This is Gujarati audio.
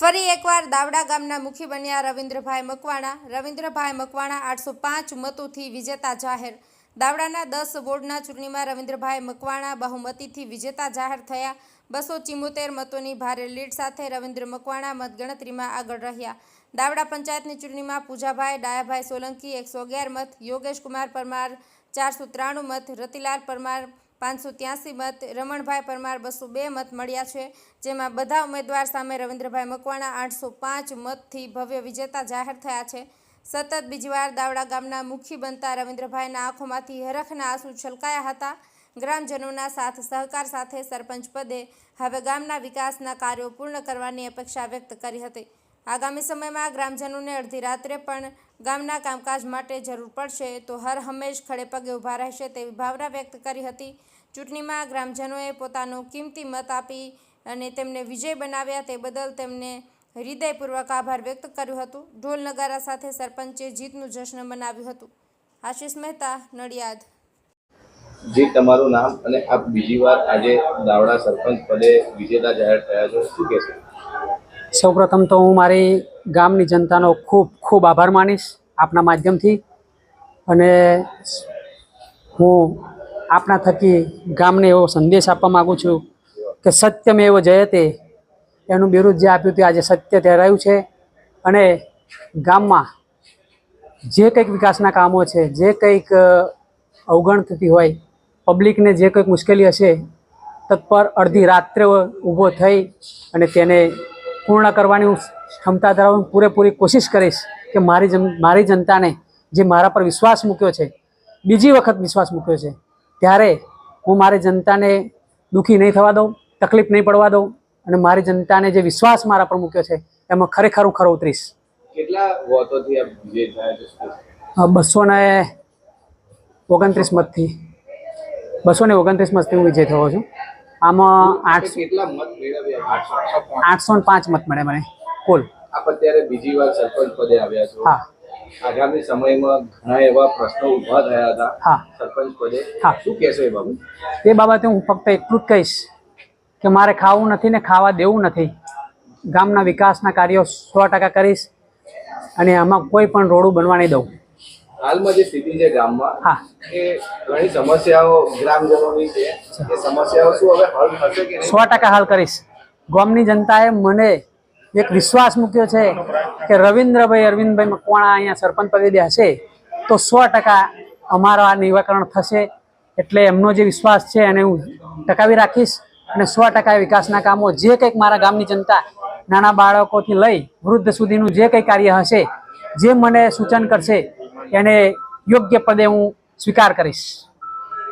ફરી એકવાર દાવડા ગામના મુખી બન્યા રવિન્દ્રભાઈ મકવાણા. રવિન્દ્રભાઈ મકવાણા આઠસો પાંચ મતોથી વિજેતા જાહેર. દાવડાના દસ વોર્ડના ચૂંટણીમાં રવિન્દ્રભાઈ મકવાણા બહુમતીથી વિજેતા જાહેર થયા. બસો ચિમોતેર મતોની ભારે લીડ સાથે રવિન્દ્ર મકવાણા મતગણતરીમાં આગળ રહ્યા. દાવડા પંચાયતની ચૂંટણીમાં પૂજાભાઈ, ડાયાભાઈ સોલંકી એકસો અગિયાર મત યોગેશ કુમાર પરમાર ચારસો ત્રાણું મત, રતિલાલ પરમાર પાંચસો ત્યાંસી મત, રમણભાઈ પરમાર બસો બે મત મળ્યા છે. જેમાં બધા ઉમેદવાર સામે રવિન્દ્રભાઈ મકવાણા આઠસો પાંચ મતથી ભવ્ય વિજેતા જાહેર થયા છે. સતત બીજી વાર દાવડા ગામના મુખી બનતા રવિન્દ્રભાઈના આંખોમાંથી હરખના આંસુ છલકાયા હતા. ગ્રામજનોના સાથ, સહકાર સાથે સરપંચ પદે હવે ગામના વિકાસના કાર્યો પૂર્ણ કરવાની અપેક્ષા વ્યક્ત કરી હતી. આગામી સમયમાં ગ્રામજનોને અડધી રાત્રે પણ ગામના કામકાજ માટે જરૂર પડશે તો હર હંમેશ ખડે પગે ઊભા રહેશે તેવી ભાવના વ્યક્ત કરી હતી. ચૂંટણીમાં ગ્રામજનોએ પોતાનો કિંમતી મત આપી અને તેમને વિજય બનાવ્યા તે બદલ તેમને હૃદયપૂર્વક આભાર વ્યક્ત કર્યું હતું. ઢોલ નગારા સાથે સરપંચે જીતનું જશ્ન મનાવ્યું હતું. આશિષ મહેતા નડિયાદ. જે તમારું નામ અને આપ બીજી વાર આજે દાવડા સરપંચ પદે વિજેતા જાહેર થયા છો શું કહેશો? સૌપ્રથમ તો હું મારી ગામની જનતાનો ખૂબ ખૂબ આભાર માનીશ આપના માધ્યમથી અને હું આપના થકી ગામને એવો સંદેશ આપવા માગું છું કે સત્યમેવ જયતે એનું બિરુદ જે આપ્યું તે આજે સત્ય ઠેરાયું છે. અને ગામમાં જે કંઈક વિકાસના કામો છે, જે કંઈક અવગણ થતી હોય, પબ્લિકને જે કંઈક મુશ્કેલી હશે, તત્પર અડધી રાત્રે ઊભો થઈ અને તેને પૂર્ણ કરવાની હું ક્ષમતા ધરાવવાની પૂરેપૂરી કોશિશ કરીશ કે મારી મારી જનતાને જે મારા પર વિશ્વાસ મૂક્યો છે, બીજી વખત વિશ્વાસ મૂક્યો છે ત્યારે હું મારી જનતાને દુઃખી નહીં થવા દઉં તકલીફ નહીં પડવા દઉં અને મારી જનતાને જે વિશ્વાસ મારા પર મૂક્યો છે એમાં ખરેખર હું ખરો ઉતરીશ. કેટલા વોટોથી આપ વિજય થયા છો? બસો ને ઓગણત્રીસ મતથી. બસો ને ઓગણત્રીસ મતથી હું વિજય થયો છું. આમાં આઠ કેટલા મત મેળવ્યા? આઠસો આઠસો પાંચ મત મળે મને કુલ. આપ અત્યારે બીજી વાર સરપંચ પદે આવ્યા છો. હા. આગામી સમયમાં ઘણા એવા પ્રશ્નો ઊભા થયા હતા. હા. સરપંચ પદે. હા. શું કહેશો એ બાબત? એ બાબતે હું ફક્ત એટલું જ કહીશ કે મારે ખાવું નથી ને ખાવા દેવું નથી. ગામના વિકાસના કાર્યો સો ટકા કરીશ અને આમાં કોઈ પણ રોડું બનવા નહીં દઉં. હાલમાં જે સ્થિતિ છે ગામમાં હા. એ ઘણી સમસ્યાઓ ગ્રામજનોની છે. એ સમસ્યાઓ શું હવે હલ થશે કે સો ટકા હાલ કરીશ. ગામની જનતાએ મને એક વિશ્વાસ મૂક્યો છે કે રવિન્દ્રભાઈ અરવિંદભાઈ મકવાણા અહીંયા સરપંચ પદે હશે તો સો ટકા અમારો આ નિરાકરણ થશે એટલે એમનો જે વિશ્વાસ છે એને હું ટકાવી રાખીશ અને સો ટકા વિકાસના કામો જે કંઈક મારા ગામની જનતા નાના બાળકોથી લઈ વૃદ્ધ સુધીનું જે કંઈ કાર્ય હશે, જે મને સૂચન કરશે, એને યોગ્ય પદે હું સ્વીકાર કરીશ.